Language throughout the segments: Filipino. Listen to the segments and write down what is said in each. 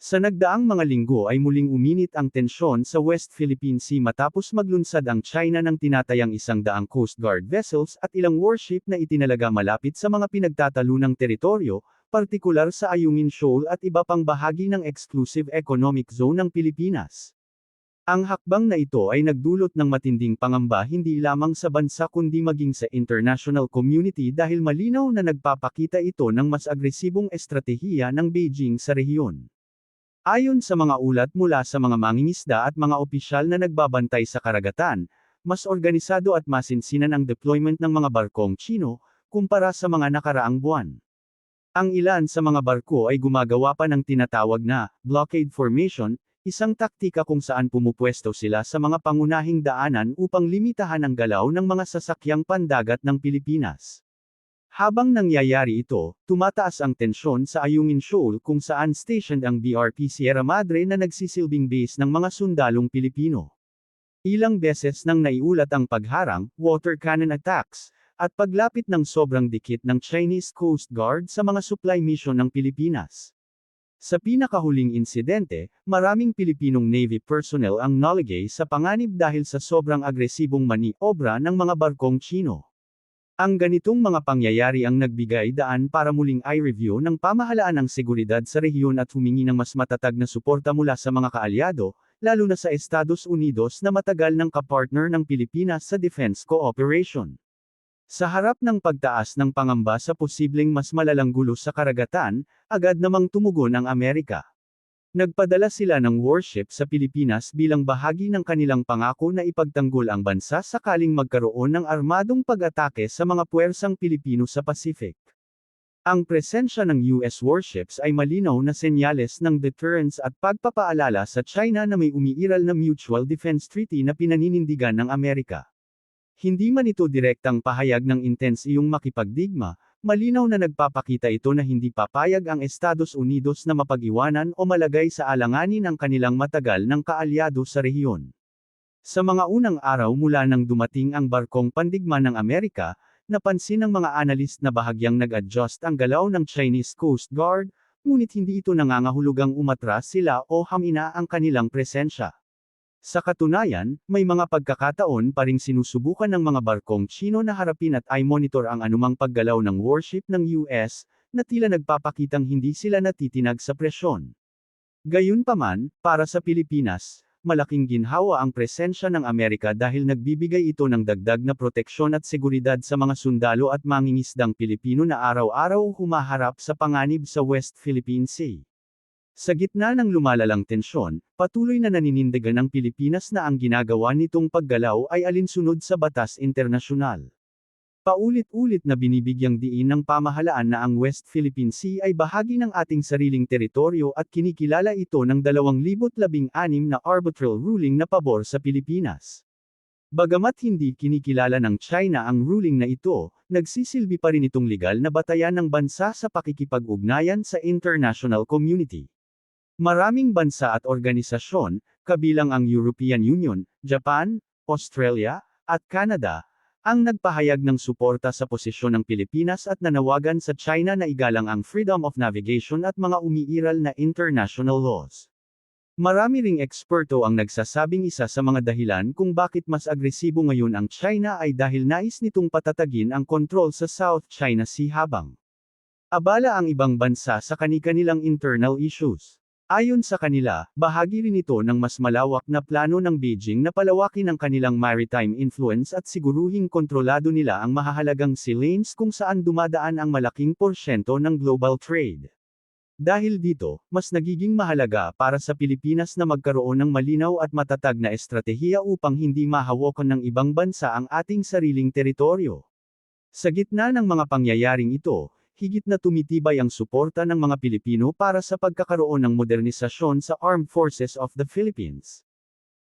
Sa nagdaang mga linggo ay muling uminit ang tensyon sa West Philippine Sea matapos maglunsad ang China ng tinatayang isang daang Coast Guard vessels at ilang warship na itinalaga malapit sa mga pinagtatalunang teritoryo, partikular sa Ayungin Shoal at iba pang bahagi ng Exclusive Economic Zone ng Pilipinas. Ang hakbang na ito ay nagdulot ng matinding pangamba hindi lamang sa bansa kundi maging sa international community dahil malinaw na nagpapakita ito ng mas agresibong estratehiya ng Beijing sa rehiyon. Ayon sa mga ulat mula sa mga mangingisda at mga opisyal na nagbabantay sa karagatan, mas organisado at masinsinan ang deployment ng mga barkong Chino, kumpara sa mga nakaraang buwan. Ang ilan sa mga barko ay gumagawa pa ng tinatawag na blockade formation, isang taktika kung saan pumupwesto sila sa mga pangunahing daanan upang limitahan ang galaw ng mga sasakyang pandagat ng Pilipinas. Habang nangyayari ito, tumataas ang tensyon sa Ayungin Shoal kung saan stationed ang BRP Sierra Madre na nagsisilbing base ng mga sundalong Pilipino. Ilang beses nang naiulat ang pagharang, water cannon attacks, at paglapit ng sobrang dikit ng Chinese Coast Guard sa mga supply mission ng Pilipinas. Sa pinakahuling insidente, maraming Pilipinong Navy personnel ang naligay sa panganib dahil sa sobrang agresibong maniobra ng mga barkong Chino. Ang ganitong mga pangyayari ang nagbigay daan para muling i-review ng pamahalaan ng seguridad sa rehiyon at humingi ng mas matatag na suporta mula sa mga kaalyado, lalo na sa Estados Unidos na matagal ng kapartner ng Pilipinas sa defense cooperation. Sa harap ng pagtaas ng pangamba sa posibleng mas malalang gulo sa karagatan, agad namang tumugon ang Amerika. Nagpadala sila ng warship sa Pilipinas bilang bahagi ng kanilang pangako na ipagtanggol ang bansa sakaling magkaroon ng armadong pag-atake sa mga puwersang Pilipino sa Pacific. Ang presensya ng US warships ay malinaw na senyales ng deterrence at pagpapaalala sa China na may umiiral na Mutual Defense Treaty na pinaninindigan ng Amerika. Hindi man ito direktang pahayag ng intense iyong makipagdigma, Malinaw na nagpapakita ito na hindi papayag ang Estados Unidos na mapag-iwanan o malagay sa alanganin ang kanilang matagal ng kaalyado sa rehiyon. Sa mga unang araw mula nang dumating ang barkong pandigma ng Amerika, napansin ng mga analyst na bahagyang nag-adjust ang galaw ng Chinese Coast Guard, ngunit hindi ito nangangahulugang umatras sila o hamina ang kanilang presensya. Sa katunayan, may mga pagkakataon pa ring sinusubukan ng mga barkong Chino na harapin at i-monitor ang anumang paggalaw ng warship ng US, na tila nagpapakitang hindi sila natitinag sa presyon. Gayunpaman, para sa Pilipinas, malaking ginhawa ang presensya ng Amerika dahil nagbibigay ito ng dagdag na proteksyon at seguridad sa mga sundalo at mangingisdang Pilipino na araw-araw humaharap sa panganib sa West Philippine Sea. Sa gitna ng lumalalang tensyon, patuloy na naninindigan ng Pilipinas na ang ginagawa nitong paggalaw ay alinsunod sa batas internasyonal. Paulit-ulit na binibigyang diin ng pamahalaan na ang West Philippine Sea ay bahagi ng ating sariling teritoryo at kinikilala ito ng 2016 na arbitral ruling na pabor sa Pilipinas. Bagamat hindi kinikilala ng China ang ruling na ito, nagsisilbi pa rin itong legal na batayan ng bansa sa pakikipag-ugnayan sa international community. Maraming bansa at organisasyon, kabilang ang European Union, Japan, Australia, at Canada, ang nagpahayag ng suporta sa posisyon ng Pilipinas at nanawagan sa China na igalang ang freedom of navigation at mga umiiral na international laws. Marami ring eksperto ang nagsasabing isa sa mga dahilan kung bakit mas agresibo ngayon ang China ay dahil nais nitong patatagin ang kontrol sa South China Sea habang abala ang ibang bansa sa kani-kanilang internal issues. Ayon sa kanila, bahagi rin ito ng mas malawak na plano ng Beijing na palawakin ang kanilang maritime influence at siguruhing kontrolado nila ang mahahalagang sea lanes kung saan dumadaan ang malaking porsyento ng global trade. Dahil dito, mas nagiging mahalaga para sa Pilipinas na magkaroon ng malinaw at matatag na estratehiya upang hindi mahawakan ng ibang bansa ang ating sariling teritoryo. Sa gitna ng mga pangyayaring ito, higit na tumitibay ang suporta ng mga Pilipino para sa pagkakaroon ng modernisasyon sa Armed Forces of the Philippines.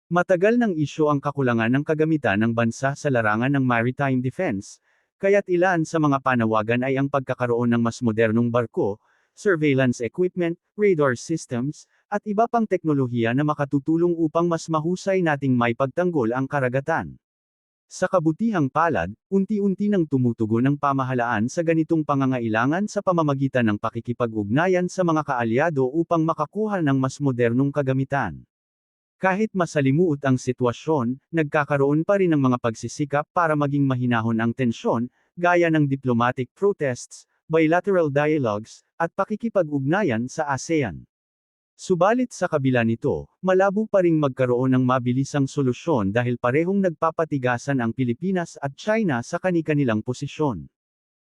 Matagal ng isyo ang kakulangan ng kagamitan ng bansa sa larangan ng maritime defense, kaya't ilan sa mga panawagan ay ang pagkakaroon ng mas modernong barko, surveillance equipment, radar systems, at iba pang teknolohiya na makatutulong upang mas mahusay nating may pagtanggol ang karagatan. Sa kabutihang palad, unti-unti nang tumutugon ang pamahalaan sa ganitong pangangailangan sa pamamagitan ng pakikipag-ugnayan sa mga kaalyado upang makakuha ng mas modernong kagamitan. Kahit masalimuot ang sitwasyon, nagkakaroon pa rin ng mga pagsisikap para maging mahinahon ang tensyon, gaya ng diplomatic protests, bilateral dialogues, at pakikipag-ugnayan sa ASEAN. Subalit sa kabila nito, malabo pa ring magkaroon ng mabilisang solusyon dahil parehong nagpapatigasan ang Pilipinas at China sa kani-kanilang posisyon.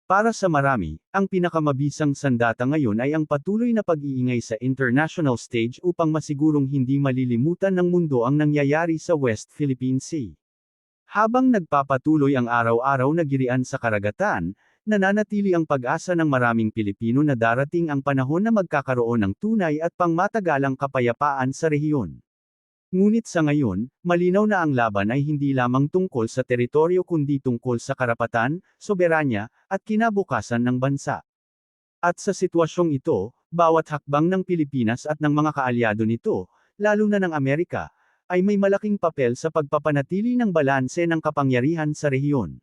Para sa marami, ang pinakamabisang sandata ngayon ay ang patuloy na pag-iingay sa international stage upang masigurong hindi malilimutan ng mundo ang nangyayari sa West Philippine Sea. Habang nagpapatuloy ang araw-araw na girian sa karagatan, nananatili ang pag-asa ng maraming Pilipino na darating ang panahon na magkakaroon ng tunay at pangmatagalang kapayapaan sa rehiyon. Ngunit sa ngayon, malinaw na ang laban ay hindi lamang tungkol sa teritoryo kundi tungkol sa karapatan, soberanya, at kinabukasan ng bansa. At sa sitwasyong ito, bawat hakbang ng Pilipinas at ng mga kaalyado nito, lalo na ng Amerika, ay may malaking papel sa pagpapanatili ng balanse ng kapangyarihan sa rehiyon.